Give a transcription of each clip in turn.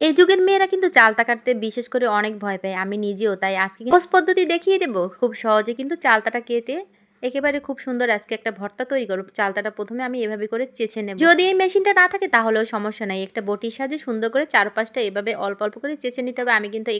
এই যুগের মেয়েরা কিন্তু চালতা কাটতে বিশেষ করে অনেক ভয় পায়। আমি নিজেও তাই আজকে পদ্ধতি দেখিয়ে দেবো। খুব সহজে কিন্তু চালতাটা কেটে একেবারে খুব সুন্দর আজকে একটা ভর্তা তৈরি করব। চালতাটা প্রথমে আমি এভাবে করে চেঁচে নেব। যদি এই মেশিনটা না থাকে তাহলেও সমস্যা নাই। একটা বটির সাহায্যে সুন্দর করে চারপাশটা এভাবে অল্প অল্প করে চেঁচে নিতে হবে। আমি কিন্তু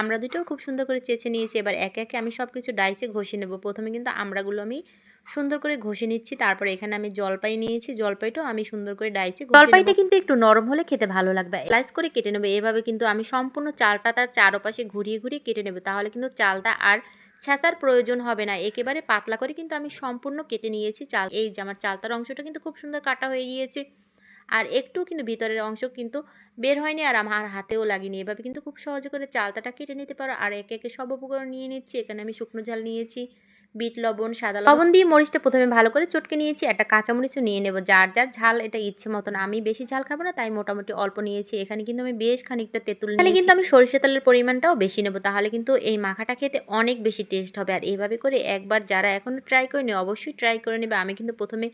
আমরা দুটোও খুব সুন্দর করে চেঁচে নিয়েছি। এবার একে একে আমি সব কিছু ডাইসে ঘষে নেব। প্রথমে কিন্তু আমড়াগুলো আমি সুন্দর করে ঘষে নিচ্ছি। তারপরে এখানে আমি জলপাই নিয়েছি। জলপাইটাও আমি সুন্দর করে ডাইছে জলপাইটা কিন্তু একটু নরম হলে খেতে ভালো লাগবে। স্লাইস করে কেটে নেবে। এভাবে কিন্তু আমি সম্পূর্ণ চালটা তার চারপাশে ঘুরিয়ে ঘুরিয়ে কেটে নেবে। তাহলে কিন্তু চালটা আর ছেঁচার প্রয়োজন হবে না। একেবারে পাতলা করে কিন্তু আমি সম্পূর্ণ কেটে নিয়েছি চাল। এই যে আমার চালতার অংশটা কিন্তু খুব সুন্দর কাটা হয়ে গিয়েছে। আর একটু কিন্তু ভিতরের অংশ কিন্তু বের হয়নি আর আমার হাতেও লাগেনি। এভাবে কিন্তু খুব সহজে করে চালতাটা কেটে নিতে পারো। আর একে একে সব উপকরণ নিয়ে নিচ্ছি। এখানে আমি শুকনো ঝাল নিয়েছি। বিট লবণ সাদা লবণ। দিয়ে মরিচটা প্রথমে ভালো করে চটকে নিয়েছি। একটা কাঁচামরিচও নিয়ে নেব। যার যার ঝাল এটা ইচ্ছে মতন। আমি বেশি ঝাল খাব না তাই মোটামুটি অল্প নিয়েছি। এখানে কিন্তু আমি বেশ খানিকটা তেঁতুল এখানে কিন্তু আমি সরিষা তেলের পরিমাণটাও বেশি নেব। তাহলে কিন্তু এই মাখাটা খেতে অনেক বেশি টেস্ট হবে। আর এইভাবে করে একবার যারা এখনও ট্রাই করেনি অবশ্যই ট্রাই করে নেবে। আমি কিন্তু প্রথমে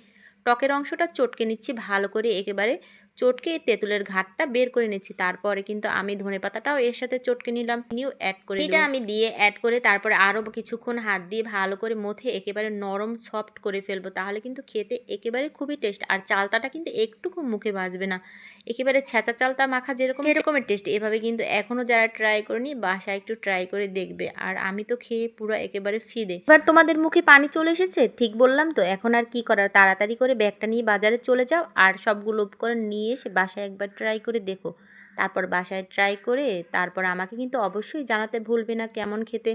টকের অংশটা চটকে নিচ্ছি ভালো করে একেবারে চটকে তেঁতুলের ঘাটটা বের করে নিচ্ছি। তারপরে কিন্তু আমি ধনে পাতাটাও এর সাথে চটকে নিলাম। নিউ অ্যাড করে এটা আমি দিয়ে অ্যাড করে তারপরে আরও কিছুক্ষণ হাত দিয়ে ভালো করে মথে একেবারে নরম সফট করে ফেলব। তাহলে কিন্তু খেতে একেবারে খুবই টেস্ট আর চালতাটা কিন্তু একটুকু মুখে বাজবে না। একেবারে ছেঁচা চালতা মাখা যেরকম এরকমের টেস্ট এভাবে কিন্তু এখনও যারা ট্রাই করেনি বাসায় একটু ট্রাই করে দেখবে। আর আমি তো খেয়ে পুরো একেবারে ফিদে। এবার তোমাদের মুখে পানি চলে এসেছে? ঠিক বললাম তো। এখন আর কি করার? তাড়াতাড়ি করে ব্যাগটা নিয়ে বাজারে চলে যাও আর সবগুলো উপকরণ নিয়ে এসে বাসায় একবার ট্রাই করে দেখো। তারপর বাসায় ট্রাই করে তারপর আমাকে কিন্তু অবশ্যই জানাতে ভুলবে না কেমন খেতে।